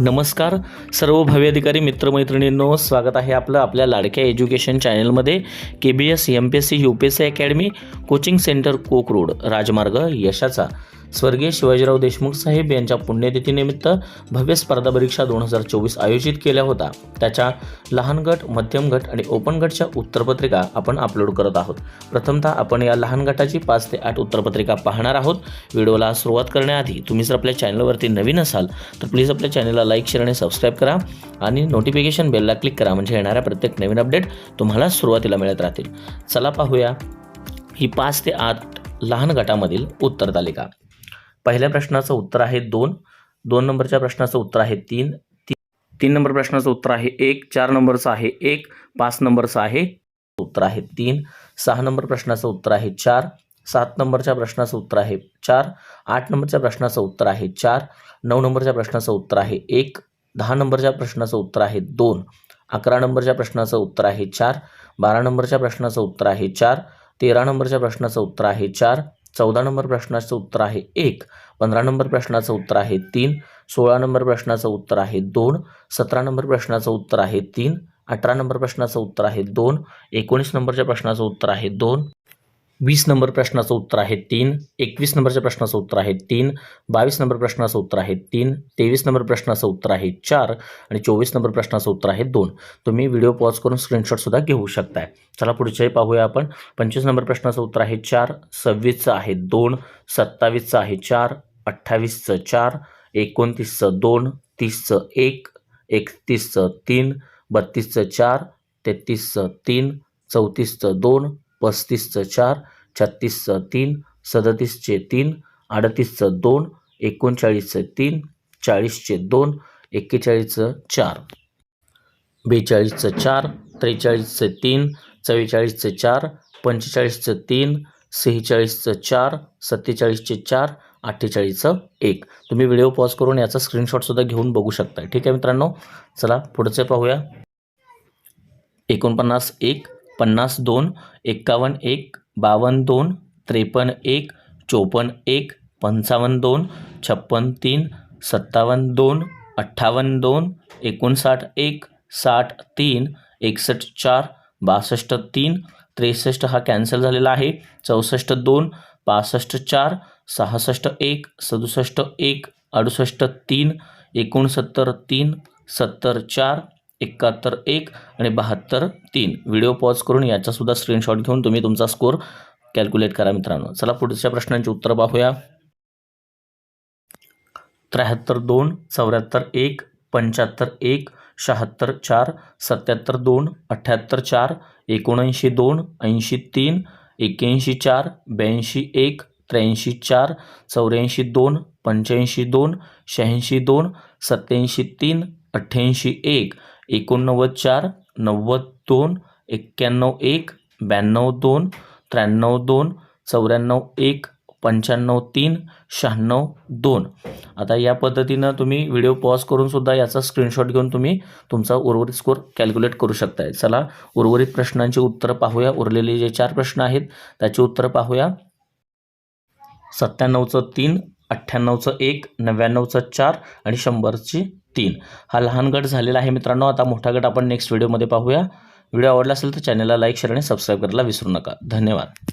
नमस्कार. सर्व भव्य अधिकारी मित्रमैत्रिणींनो स्वागत आहे आपलं आपल्या लाडक्या एज्युकेशन चॅनलमध्ये K B S M P S C U P S C academy coaching centre कोक रोड राजमार्ग यशाचा. स्वर्गीय शिवाजीराव देशमुख साहेब यांच्या पुण्यतिथीनिमित्त भव्य स्पर्धा परीक्षा दोन हजार चोवीस आयोजित केल्या होता. त्याच्या लहान गट मध्यम गट आणि ओपन गटच्या उत्तरपत्रिका आपण अपलोड करत आहोत. प्रथमतः आपण या लहान गटाची पाच ते आठ उत्तरपत्रिका पाहणार आहोत. व्हिडिओला सुरुवात करण्याआधी तुम्ही जर आपल्या चॅनलवरती नवीन असाल तर प्लीज आपल्या चॅनलला लाईक शेअर आणि सबस्क्राईब करा आणि नोटिफिकेशन बेलला क्लिक करा म्हणजे येणाऱ्या प्रत्येक नवीन अपडेट तुम्हाला सुरुवातीला मिळत राहतील. चला पाहूया ही पाच ते आठ लहान गटामधील उत्तर तालिका पहिल्या प्रश्नाचं उत्तर आहे दोन दोन नंबरच्या प्रश्नाचं उत्तर आहे तीन ती तीन नंबर प्रश्नाचं उत्तर आहे एक चार नंबरचं आहे एक पाच नंबरचं आहे उत्तर आहे तीन सहा नंबर प्रश्नाचं उत्तर आहे चार सात नंबरच्या प्रश्नाचं उत्तर आहे चार आठ नंबरच्या प्रश्नाचं उत्तर आहे चार नऊ नंबरच्या प्रश्नाचं उत्तर आहे एक दहा नंबरच्या प्रश्नाचं उत्तर आहे दोन अकरा नंबरच्या प्रश्नाचं उत्तर आहे चार बारा नंबरच्या प्रश्नाचं उत्तर आहे चार तेरा नंबरच्या प्रश्नाचं उत्तर आहे चार चौदा नंबर प्रश्नाचं उत्तर आहे एक पंधरा नंबर प्रश्नाचं उत्तर आहे तीन सोळा नंबर प्रश्नाचं उत्तर आहे दोन सतरा नंबर प्रश्नाचं उत्तर आहे तीन अठरा नंबर प्रश्नाचं उत्तर आहे दोन एकोणीस नंबरच्या प्रश्नाचं उत्तर आहे दोन. वीस नंबर प्रश्नाचं उत्तर आहे तीन एकवीस नंबरच्या प्रश्नाचं उत्तर आहे तीन बावीस नंबर प्रश्नाचं उत्तर आहे तीन तेवीस नंबर प्रश्नाचं उत्तर आहे चार आणि चोवीस नंबर प्रश्नाचं उत्तर आहे दोन. तुम्ही व्हिडिओ पॉज करून स्क्रीनशॉटसुद्धा घेऊ शकताय. चला पुढच्याही पाहूया आपण. पंचवीस नंबर प्रश्नाचं उत्तर आहे चार सव्वीसचं आहे दोन सत्तावीसचं आहे चार अठ्ठावीसचं चार एकोणतीसचं दोन तीसचं एक एकतीसचं तीन बत्तीसचं चार तेहतीसचं तीन चौतीसचं दोन पस्तीसचं चार छत्तीसचं तीन सदतीसचे तीन अडतीसचं दोन एकोणचाळीसचं तीन चाळीसचे दोन एक्केचाळीसचं चार. बेचाळीसचं चार त्रेचाळीसचं तीन चव्वेचाळीसचं चार पंचेचाळीसचं तीन सेहेचाळीसचं चार सत्तेचाळीसचे चार अठ्ठेचाळीसचं एक. तुम्ही व्हिडिओ पॉज करून याचा स्क्रीनशॉटसुद्धा घेऊन बघू शकता ठीक आहे मित्रांनो चला पुढचे पाहूया. एकोणपन्नास एक पन्नास दोन एक्कावन्न एक बावन्न दोन त्रेपन्न एक चोपन्न एक पंचावन्न दोन छप्पन्न तीन सत्तावन्न दोन अठ्ठावन्न दोन एकोणसाठ एक साठ तीन एकसष्ट चार बासष्ट तीन त्रेसष्ट हा कॅन्सल झालेला आहे. चौसष्ट दोन पासष्ट चार सहासष्ट एक सदुसष्ट एक अडुसष्ट तीन एकोणसत्तर तीन सत्तर चार एकाहत्तर एक आणि बहात्तर तीन. व्हिडिओ पॉज करून याचासुद्धा स्क्रीनशॉट घेऊन तुम्ही तुमचा स्कोर कॅल्क्युलेट करा मित्रांनो. चला पुढच्या प्रश्नांची उत्तरं पाहूया. त्र्याहत्तर दोन चौऱ्याहत्तर एक पंच्याहत्तर एक शहात्तर चार सत्याहत्तर दोन अठ्ठ्याहत्तर चार एकोणऐंशी दोन ऐंशी तीन एक्याऐंशी चार ब्याऐंशी एक त्र्याऐंशी चार चौऱ्याऐंशी दोन पंच्याऐंशी दोन शहाऐंशी दोन सत्याऐंशी तीन अठ्ठ्याऐंशी एक. एकोणनव्वद चार नव्वद दोन एक्क्याण्णव एक ब्याण्णव दोन त्र्याण्णव दोन चौऱ्याण्णव एक पंच्याण्णव तीन शहाण्णव दोन. आता या पद्धतीनं तुम्ही व्हिडिओ पॉज करूनसुद्धा याचा स्क्रीनशॉट घेऊन तुम्ही तुमचा उर्वरित स्कोर कॅल्क्युलेट करू शकताय. चला उर्वरित प्रश्नांची उत्तरं पाहूया. उरलेले जे चार प्रश्न आहेत त्याची उत्तरं पाहूया. सत्त्याण्णवचं तीन अठ्ठ्याण्णवचं एक नव्याण्णवचं चार आणि शंभरची तीन. हा लहान गट झालेला आहे मित्रांनो. आता मोठा गट आपण नेक्स्ट व्हिडिओमध्ये पाहूया. व्हिडिओ आवडला असेल तर चॅनलला लाईक शेअर आणि सबस्क्राईब करायला विसरू नका. धन्यवाद.